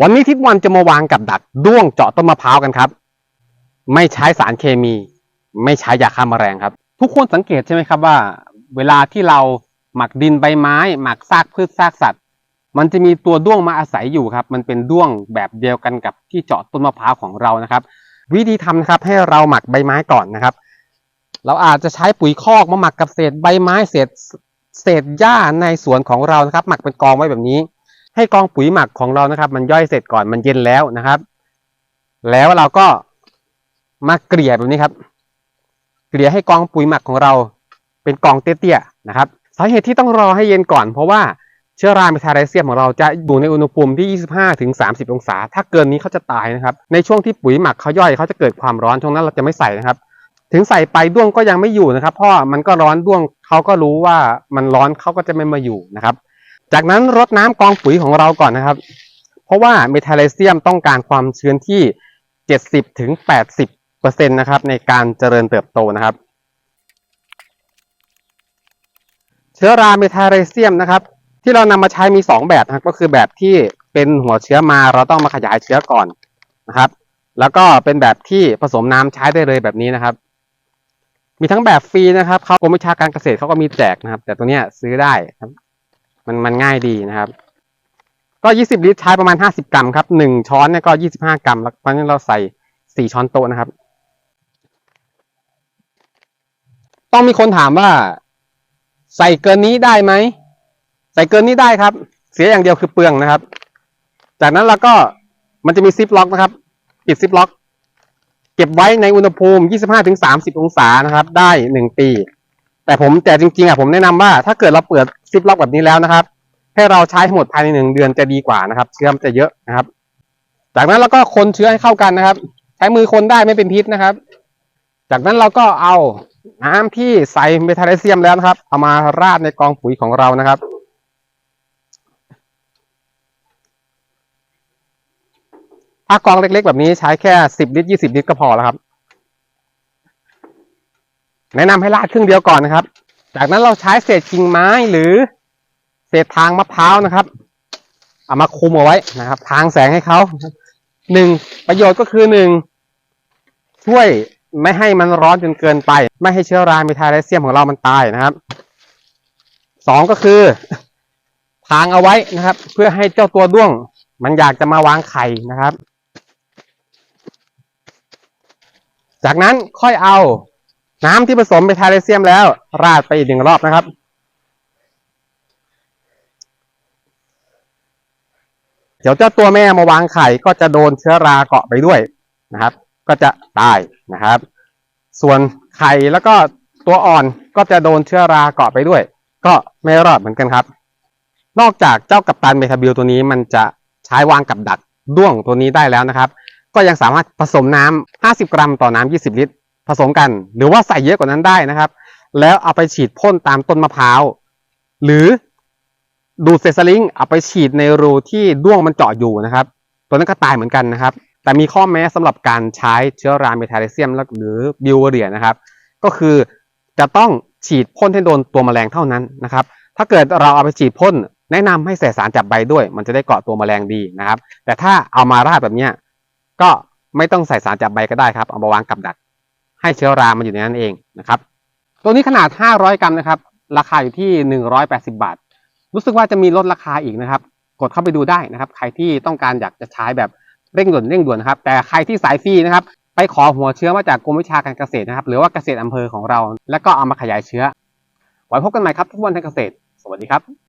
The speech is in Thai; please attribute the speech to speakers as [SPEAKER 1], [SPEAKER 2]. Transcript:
[SPEAKER 1] วันนี้ทิศวันจะมาวางกับดักด้วงเจาะต้นมะพร้าวกันครับ ไม่ใช้สารเคมี ไม่ใช้ยาฆ่าแมลงครับ ทุกคนสังเกตใช่ไหมครับว่า เวลาที่เราหมักดินใบไม้ หมักซากพืชซากสัตว์ มันจะมีตัวด้วงมาอาศัยอยู่ครับ มันเป็นด้วงแบบเดียวกันกับที่เจาะต้นมะพร้าวของเรานะครับ วิธีทำนะครับให้เราหมักใบไม้ก่อนนะครับ เราอาจจะใช้ปุ๋ยคอกมาหมักกับเศษใบไม้เศษเศษหญ้าในสวนของเรานะครับ หมักเป็นกองไว้แบบนี้ ให้กองปุ๋ยหมักของเรานะครับ มันย่อยเสร็จก่อนมันเย็นแล้วนะครับ แล้วเราก็มาเกลี่ยแบบนี้ครับ เกลี่ยให้กองปุ๋ยหมักของเรา เป็นกองเตี้ยๆนะครับสาเหตุที่ต้องรอให้เย็นก่อน เพราะว่าเชื้อราเมทาไรเซียมของเราจะอยู่ในอุณหภูมิที่ 25ถึง30 องศา ถ้าเกินนี้เขาจะตายนะครับ ในช่วงที่ปุ๋ยหมักเขาย่อยเขาจะเกิดความร้อนช่วงนั้นเราจะไม่ใส่นะครับ ถึงใส่ไปด้วงก็ยังไม่อยู่นะครับเพราะมันก็ร้อนด้วงเขาก็รู้ว่ามันร้อนเขาก็จะไม่มาอยู่นะครับ จากนั้นรดน้ำกองปุ๋ยของเราก่อนนะครับ เพราะว่าเมทาไลเซียมต้องการความชื้นที่ 70ถึง80เปอร์เซ็นต์นะครับในการเจริญเติบโตนะครับ เชื้อราเมทาไลเซียมนะครับ ที่เรานำมาใช้มี 2 แบบนะครับก็คือแบบที่เป็นหัวเชื้อมาเราต้องมาขยายเชื้อก่อนนะครับ แล้วก็เป็นแบบที่ผสมน้ำใช้ได้เลยแบบนี้นะครับมีทั้งแบบฟรีนะครับเขากรมวิชาการเกษตรเขาก็มีแจกนะครับ แต่ตัวเนี้ยซื้อได้ครับ มันมันง่ายดีนะครับ ก็ 20 ลิตรใช้ประมาณ 50 กรัมครับ 1 ช้อนเนี่ยก็ 25 กรัม แล้วเพราะฉะนั้นเราใส่ 4 ช้อนโต๊ะนะครับ ต้องมีคนถามว่า ใส่เกินนี้ได้ไหม ใส่เกินนี้ได้ครับ เสียอย่างเดียวคือเปลืองนะครับ จากนั้นเราก็มันจะมีซิปล็อกนะครับ ปิดซิปล็อก เก็บไว้ในอุณหภูมิ 25-30 องศานะครับ ได้ 1 ปี แต่ผมแต่จริงๆอะผมแนะนำว่าถ้าเกิดเราเปิดซิปล็อกแบบนี้แล้วนะครับให้เราใช้หมดภายในหนึ่งเดือนจะดีกว่านะครับ เชื้อมนจะเยอะนะครับ จากนั้นเราก็คนเชื้อให้เข้ากันนะครับ ใช้มือคนได้ไม่เป็นพิษนะครับ จากนั้นเราก็เอาน้ำที่ใส่เมทาลเซียมแล้วนะครับ เอามาราดในกองปุ๋ยของเรานะครับถ้ากองเล็กๆ แบบนี้ใช้แค่สิบลิตรยี่สิบลิตรก็พอแล้วครับ แนะนำให้ราดครึ่งเดียวก่อนนะครับ จากนั้นเราใช้เศษกิ่งไม้หรือเศษทางมะพร้าวนะครับ เอามาคุมเอาไว้นะครับ ทางแสงให้เขาหนึ่งประโยชน์ก็คือหนึ่งช่วยไม่ให้มันร้อนจนเกินไป ไม่ให้เชื้อราเมทาไลเซียมของเรามันตายนะครับสองก็คือทางเอาไว้นะครับ เพื่อให้เจ้าตัวด้วง มันอยากจะมาวางไข่นะครับ จากนั้นค่อยเอา น้ำที่ผสมเมทาไลเซียมแล้ว ราดไปอีกหนึ่งรอบนะครับ เดี๋ยวเจ้าตัวแม่มาวางไข่ก็จะโดนเชื้อราเกาะไปด้วยนะครับ ก็จะตายนะครับ ส่วนไข่แล้วก็ตัวอ่อนก็จะโดนเชื้อราเกาะไปด้วย ก็ไม่รอดเหมือนกันครับ นอกจากเจ้ากัปตันเมทาบิลตัวนี้มันจะใช้วางกับดักด้วงตัวนี้ได้แล้วนะครับ ก็ยังสามารถผสมน้ำ50 กรัมต่อน้ำ20 ลิตร ผสมกัน หรือว่าใส่เยอะกว่านั้นได้นะครับ แล้วเอาไปฉีดพ่นตามต้นมะพร้าวหรือดูดเซซลิงเอาไปฉีดในรูที่ด้วงมันเจาะอยู่นะครับ ตัวนั้นก็ตายเหมือนกันนะครับ แต่มีข้อแม้สำหรับการใช้เชื้อราเมทาไลเซียมหรือบิวเวอเรียนะครับ ก็คือจะต้องฉีดพ่นให้โดนตัวแมลงเท่านั้นนะครับ ถ้าเกิดเราเอาไปฉีดพ่นแนะนำให้ใส่สารจับใบด้วย มันจะได้เกาะตัวแมลงดีนะครับ แต่ถ้าเอามาราดแบบเนี้ยก็ไม่ต้องใส่สารจับใบก็ได้ครับ เอามาวางกับดัก ให้เชื้อรามันอยู่ในนั้นเองนะครับ ตัวนี้ขนาด 500 กรัมนะครับ ราคาอยู่ที่ 180 บาท รู้สึกว่าจะมีลดราคาอีกนะครับ กดเข้าไปดูได้นะครับ ใครที่ต้องการอยากจะใช้แบบเร่งด่วนเร่งด่วนนะครับ แต่ใครที่สายฟรีนะครับ ไปขอหัวเชื้อมาจากกรมวิชาการเกษตรนะครับ หรือว่าเกษตรอำเภอของเรา แล้วก็เอามาขยายเชื้อ ไว้พบกันใหม่ครับทุกวันทางเกษตร สวัสดีครับ